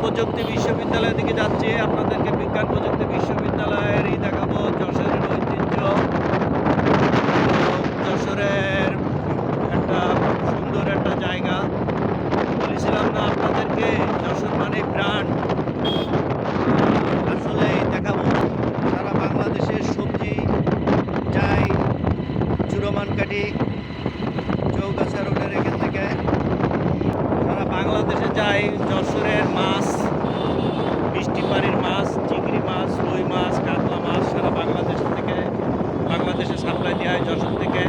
প্রযুক্তি বিশ্ববিদ্যালয়ের দিকে যাচ্ছি। আপনাদেরকে বিজ্ঞান প্রযুক্তি বিশ্ববিদ্যালয়ের এই দেখাবো। যশোরের ঐতিহ্য এবং যশোরের একটা সুন্দর একটা জায়গা বলেছিলাম না আপনাদেরকে যশোর মানে ব্র্যান্ড আসলে দেখাবো সারা বাংলাদেশের সবজি যাই চুরমানকাঠি চৌগাছা রোডের এখান থেকে সারা যাই যশোরের মাছ, বৃষ্টি পানির মাছ, চিংড়ি মাছ, রুই মাছ, কাতলা মাছ, সারা বাংলাদেশ থেকে, বাংলাদেশে সাপ্লাই দেওয়া হয় যশোর থেকে।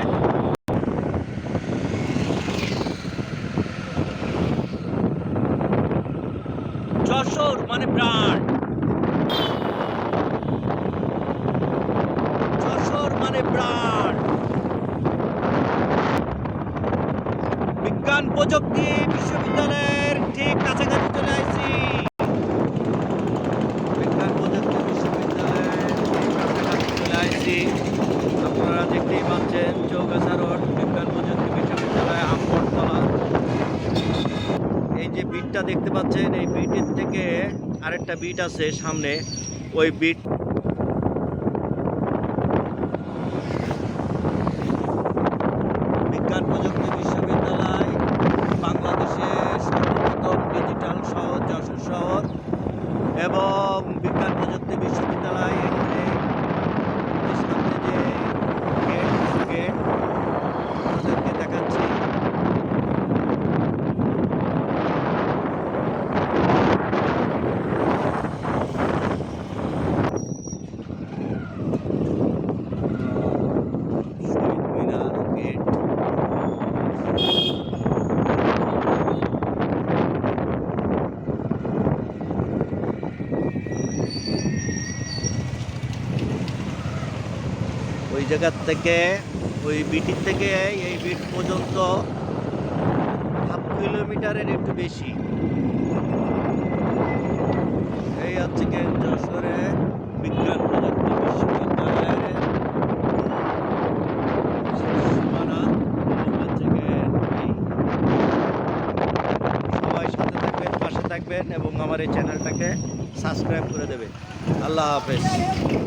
যশোর মানে ব্রান্ড যশোর মানে ব্রান্ড বিজ্ঞান প্রযুক্তি বিশ্ববিদ্যালয়ের বিটটা দেখতে পাচ্ছেন এই বিটের থেকে আরেকটা বিট আছে সামনে ওই বিট বিজ্ঞান প্রযুক্তি বিশ্ববিদ্যালয় বাংলাদেশের সর্বপ্রথম ডিজিটাল শহর যশোর শহর এবং বিজ্ঞান প্রযুক্তি বিশ্ববিদ্যালয় এখানে এই সামনে যে গেট গেট আপনাদেরকে দেখাচ্ছি শহীদ মিনার গেট ওই জায়গার থেকে ওই বিটির থেকে এই বিট পর্যন্ত হাফ কিলোমিটারের একটু বেশি এই হচ্ছে গিয়ে যশোরে বিজ্ঞান প্রযুক্তি বিশ্ববিদ্যালয়ের সীমানা এই হচ্ছে গিয়ে এই। সবাই সাথে থাকবেন পাশে থাকবেন এবং আমার এই চ্যানেলটাকে সাবস্ক্রাইব করে দেবেন। আল্লাহ হাফেজ।